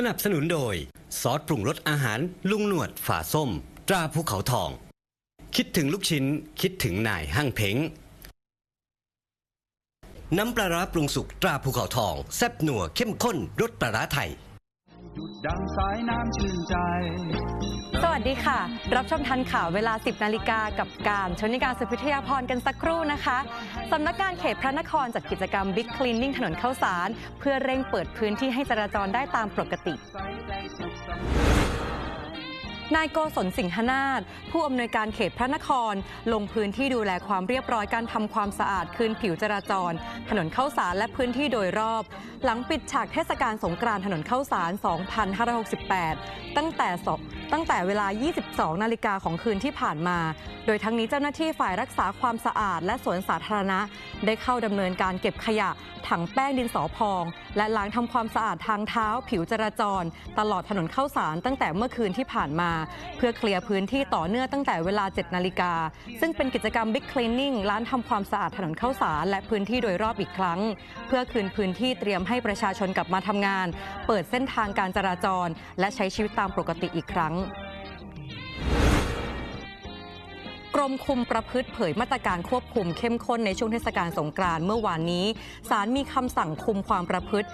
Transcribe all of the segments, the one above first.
สนับสนุนโดย ซอสปรุงรสอาหารลุงหนวดฝาส้ม ตราภูเขาทอง คิดถึงลูกชิ้น คิดถึงนายห้างเพ้ง น้ำปลาร้าปรุงสุกตราภูเขาทอง แซ่บนัวเข้มข้นรสปลาร้าไทยดุดดังสายน้ำชื่นใจ ดีค่ะ รับชมทันข่าวเวลา 10 นาฬิกากับการชนิการสุพิทยาพรกันสักครู่นะคะสำนักงานเขตพระนครจัดกิจกรรม Big Cleaning ถนนเข้าสาร เพื่อเร่งเปิดพื้นที่ให้จราจรได้ตามปกตินายโกศลสิงหนาถผู้อำนวยการเขตพระนคร ลงพื้นที่ดูแลความเรียบร้อยการทำความสะอาดคืนผิวจราจร ถนนเข้าสารและพื้นที่โดยรอบ หลังปิดฉากเทศกาลสงกรานต์ถนนเข้าสาร 2568 ตั้งแต่ตั้งแต่เวลา 22 นาฬิกาของคืนที่ผ่านมา โดยทั้งนี้เจ้าหน้าที่ฝ่ายรักษาความสะอาด และสวนสาธารณะ ได้เข้าดำเนินการเก็บขยะ ถังแป้งดินสอพอง และล้างทำความสะอาดทางเท้า ผิวจราจร ตลอดถนนเข้าสารตั้งแต่เมื่อคืนที่ผ่านมา เพื่อเคลียร์พื้นที่ต่อเนื่องตั้งแต่เวลา 7 นาฬิกา ซึ่งเป็นกิจกรรม Big Cleaning ร้านทำความสะอาดถนนเข้าสารและพื้นที่โดยรอบอีกครั้ง เพื่อคืนพื้นที่เตรียมให้ประชาชนกลับมาทำงาน เปิดเส้นทางการจราจร และใช้ชีวิตตามปกติอีกครั้ง รมคุมประพฤติเผยมาตรการควบคุมเข้มข้นในช่วงเทศกาลสงกรานต์เมื่อวานนี้ศาลมีคำสั่งคุมความประพฤติ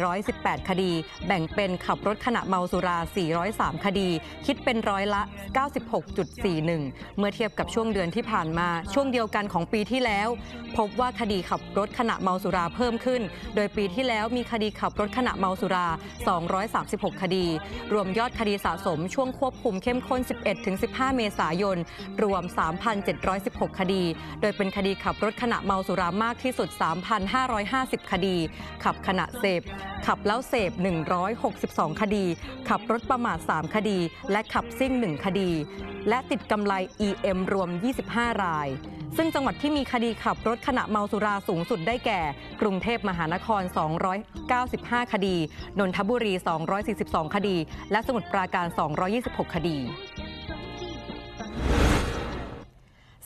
418 คดี แบ่งเป็นขับรถขณะเมาสุรา 403 คดี คิดเป็นร้อยละ 96.41 เมื่อเทียบกับช่วงเดือนที่ผ่านมาช่วงเดียวกันของปีที่แล้ว พบว่าคดีขับรถขณะเมาสุราเพิ่มขึ้น โดยปีที่แล้วมีคดีขับรถขณะเมาสุรา 236 คดี รวมยอดคดีสะสมช่วงควบคุมเข้มข้น 11-15 เมษายนรวม3,716 คดี โดยเป็นคดีขับรถขณะเมาสุรามากที่สุด 3,550 คดี ขับขณะเสพ ขับแล้วเสพ 162 คดี ขับรถประมาท 3 คดี และขับซิ่ง 1 คดี และติดกำไร EM รวม 25 ราย ซึ่งจังหวัดที่มีคดีขับรถขณะเมาสุราสูงสุดได้แก่ กรุงเทพมหานคร 295 คดี นนทบุรี 242 คดี และสมุทรปราการ 226 คดี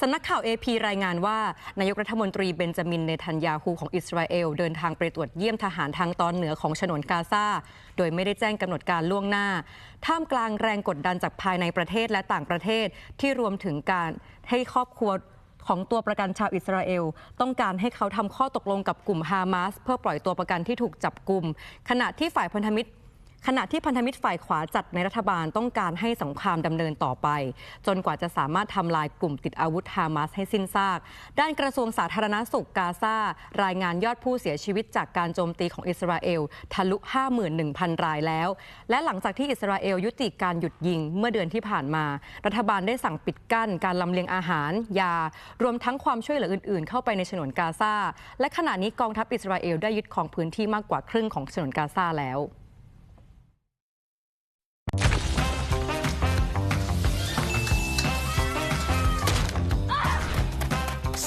สำนักข่าว AP รายงานว่า นายกรัฐมนตรีเบนจามินเนทันยาฮูของอิสราเอล เดินทางไปตรวจเยี่ยมทหารทางตอนเหนือของฉนวนกาซาโดยไม่ได้แจ้งกำหนดการล่วงหน้า ท่ามกลางแรงกดดันจากภายในประเทศและต่างประเทศที่รวมถึงการให้ครอบครัวของตัวประกันชาวอิสราเอล ต้องการให้เขาทำข้อตกลงกับกลุ่มฮามาส เพื่อปล่อยตัวประกันที่ถูกจับกลุ่มขณะที่ฝ่ายพันธมิตร ขณะที่พันธมิตรฝ่ายขวาจัดในรัฐบาลต้องการให้สงครามดำเนินต่อไป จนกว่าจะสามารถทำลายกลุ่มติดอาวุธฮามาสให้สิ้นซาก ด้านกระทรวงสาธารณสุขกาซารายงานยอดผู้เสียชีวิตจากการโจมตีของอิสราเอลทะลุ 51,000 รายแล้ว และหลังจากที่อิสราเอลยุติการหยุดยิงเมื่อเดือนที่ผ่านมา รัฐบาลได้สั่งปิดกั้นการลำเลียงอาหาร ยา รวมทั้งความช่วยเหลืออื่น ๆ เข้าไปในฉนวนกาซาและขณะนี้กองทัพอิสราเอลได้ยึดครองพื้นที่มากกว่าครึ่งของฉนวนกาซาแล้ว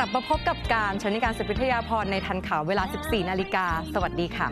ลับมาพบกับการชนิการสุพิทยาพรในทันข่าวเวลา 14 นาฬิกา สวัสดีค่ะ